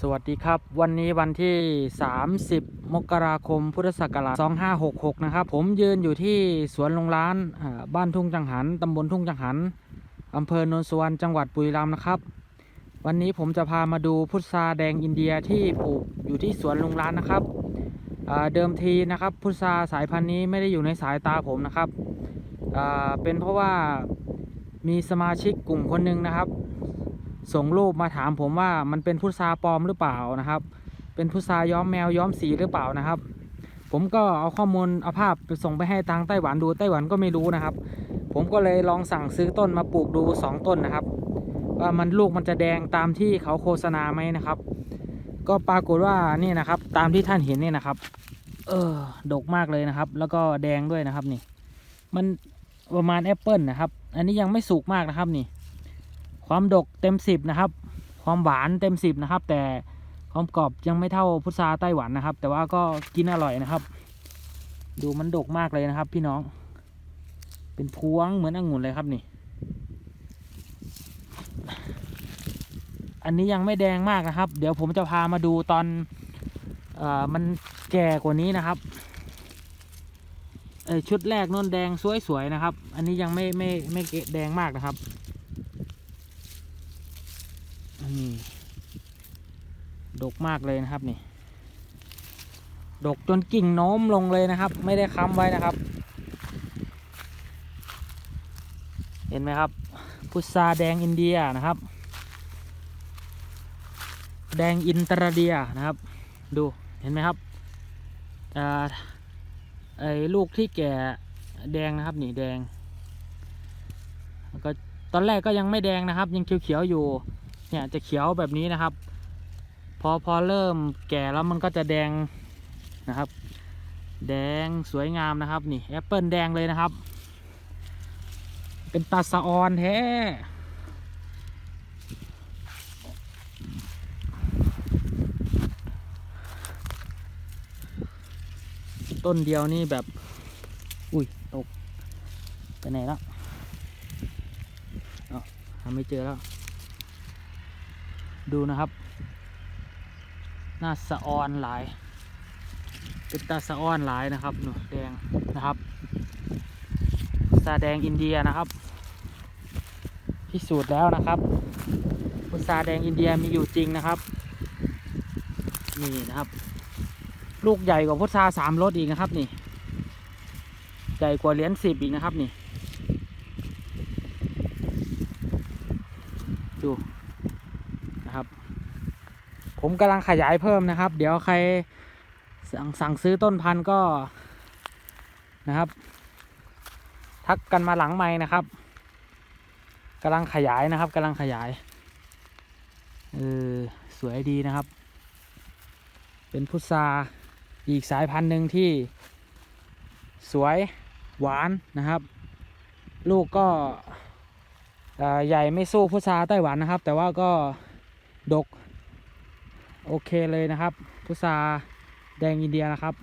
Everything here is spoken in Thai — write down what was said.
สวัสดีครับ วันนี้วันที่ 30 มกราคม พุทธศักราช 2566 นะครับ ผมยืนอยู่ที่สวนโรงร้านบ้านทุ่งจังหันตำบลทุ่งจังหันอำเภอโนนสวรรณจังหวัดบุรีรัมย์นะครับ วันนี้ผมจะพามาดูพุทราแดงอินเดียที่ปลูกอยู่ที่สวนโรงร้านนะครับเดิมทีนะครับ พุทราสายพันธุ์นี้ไม่ได้อยู่ในสายตาผมนะครับเป็นเพราะว่ามีสมาชิกกลุ่มคนหนึ่งนะครับ ส่งรูปมาถามผมว่ามันเป็นพุทราปลอมหรือเปล่านะครับ เป็นพุทราย้อมแมวย้อมสีหรือเปล่านะครับ ผมก็เอาข้อมูลเอาภาพไปส่งไปให้ทางไต้หวันดูไต้หวันก็ไม่รู้นะครับ ผมก็เลยลองสั่งซื้อต้นมาปลูกดู 2 ต้นนะครับ ว่ามันลูกมันจะแดงตามที่เขาโฆษณาไหมนะครับ ก็ปรากฏว่านี่นะครับ ตามที่ท่านเห็นนี่นะครับ เออดกมากเลยนะครับ แล้วก็แดงด้วยนะครับนี่ มันประมาณแอปเปิลนะครับ อันนี้ยังไม่สุกมากนะครับนี่ ความดกเต็มสิบนะครับ ความหวานเต็มสิบนะครับ แต่ความกรอบยังไม่เท่าพุทราไต้หวันนะครับ แต่ว่าก็กินอร่อยนะครับ ดูมันดกมากเลยนะครับ พี่น้อง เป็นพวงเหมือนองุ่นเลยครับนี่ อันนี้ยังไม่แดงมากนะครับ เดี๋ยวผมจะพามาดูตอนอมันแก่กว่านี้นะครับชุดแรกนนแดงสวยๆนะครับ อันนี้ยังไม่ไม่ไม่แดงมากนะครับ นี่ดกมากเลยนะครับนี่ ดกจนกิ่งโน้มลงเลยนะครับ ไม่ได้ค้ำไว้นะครับ เห็นไหมครับ พุทราแดงอินเดียนะครับ แดงอินตราเดียนะครับ ดูเห็นไหมครับไอ้ลูกที่แก่แดงนะครับนี่แดงก็ตอนแรกก็ยังไม่แดงนะครับ ยังเขียวๆอยู่ เนี่ยจะเขียวแบบนี้นะครับ พอพอเริ่มแก่แล้วมันก็จะแดงนะครับ แดงสวยงามนะครับนี่แอปเปิลแดงเลยนะครับ เป็นตาสะออนแท้ต้นเดียวนี่แบบ อุ้ยตกไปไหนแล้วเอาหาไม่เจอแล้ว ดูนะครับ หน้าสะออนหลาย เป็นตาสะออนหลายนะครับหนูแดงนะครับซาแดงอินเดียนะครับ พิสูจน์แล้วนะครับพุทราแดงอินเดียมีอยู่จริงนะครับ นี่นะครับ ลูกใหญ่กว่าพุทราสามรสอีกนะครับ นี่ ใหญ่กว่าเหรียญสิบอีกนะครับ นี่ ดู ผมกำลังขยายเพิ่มนะครับ เดี๋ยวใครสั่งสั่งซื้อต้นพันธุ์ก็นะครับ ทักกันมาหลังไม้นะครับกำลังขยายนะครับกำลังขยายเออสวยดีนะครับ เป็นพุทราอีกสายพันธุ์หนึ่งที่ สวยหวานนะครับ ลูกก็ใหญ่ไม่สู้พุทราไต้หวันนะครับ แต่ว่าก็ดก โอเคเลยนะครับ พุทราแดงอินเดียนะครับ